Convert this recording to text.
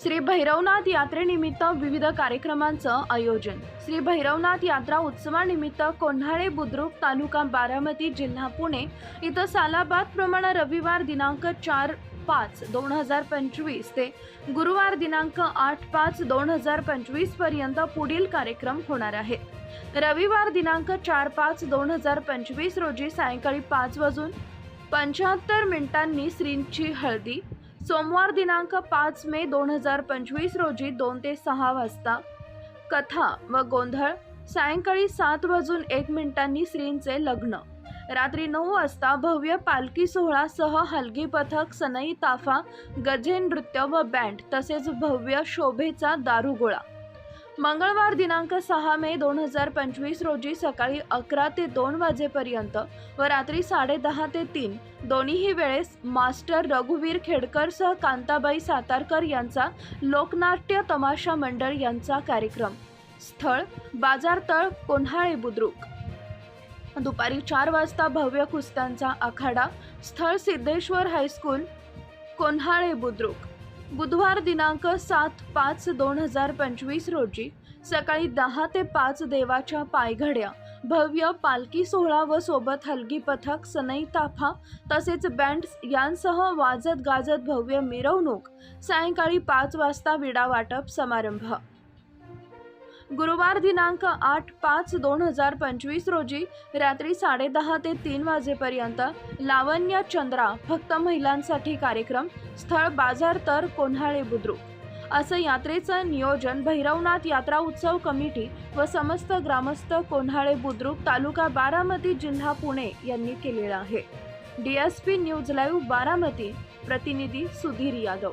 श्री भैरवनाथ यात्रेनिमित्त विविध कार्यक्रमांचं आयोजन. श्री भैरवनाथ यात्रा उत्सवानिमित्त कोल्हाळे बुद्रुक तालुका बारामती जिल्हा पुणे इथं सालाबाद प्रमाणे रविवार दिनांक चार पाच दोन हजार पंचवीस ते गुरुवार दिनांक आठ पाच दोन हजार पंचवीसपर्यंत पुढील कार्यक्रम होणार आहे. रविवार दिनांक चार पाच दोन हजार पंचवीस रोजी सायंकाळी पाच वाजून पंच्याहत्तर मिनिटांनी श्रींची हळदी सोमवार दिनांक पाच मे दोन हजार पंचवीस रोजी दोन ते सहा वाजता. कथा व गोंधळ सायंकाळी सात वाजून एक मिनिटांनी श्रींचे लग्न. रात्री नऊ वाजता भव्य पालखी सोहळासह हलगी पथक सनई ताफा गजे नृत्य व बँड तसेच भव्य शोभेचा दारुगोळा. मंगळवार दिनांक सहा मे दोन हजार पंचवीस रोजी सकाळी अकरा ते दोन वाजेपर्यंत व रात्री साडेदहा ते तीन दोन्हीही वेळेस मास्टर रघुवीर खेडकर सह कांताबाई सातारकर यांचा लोकनाट्य तमाशा मंडळ यांचा कार्यक्रम. स्थळ बाजारतळ कोन्हाळे बुद्रुक. दुपारी चार वाजता भव्य कुस्त्यांचा आखाडा स्थळ सिद्धेश्वर हायस्कूल कोन्हाळे बुद्रुक. बुधवार दिनांक सात पाच दोन हजार पंचवीस रोजी सकाळी दहा ते पाच देवाच्या पायघड्या भव्य पालखी सोहळा व सोबत हलगी पथक सनई ताफा तसेच बँड्स यांसह वाजत गाजत भव्य मिरवणूक सायंकाळी पाच वाजता विडा वाटप समारंभ गुरुवार दिनांक आठ पाच दोन हजार पंचवीस रोजी रात्री साडेदहा ते तीन वाजेपर्यंत लावण्य चंद्रा फक्त महिलांसाठी कार्यक्रम स्थळ बाजार तर कोन्हाळे बुद्रुक. असं यात्रेचं नियोजन भैरवनाथ यात्रा उत्सव कमिटी व समस्त ग्रामस्थ कोन्हाळे बुद्रुक तालुका बारामती जिल्हा पुणे यांनी केलेलं आहे. D S P news live Baramati प्रतिनिधी सुधीर यादव.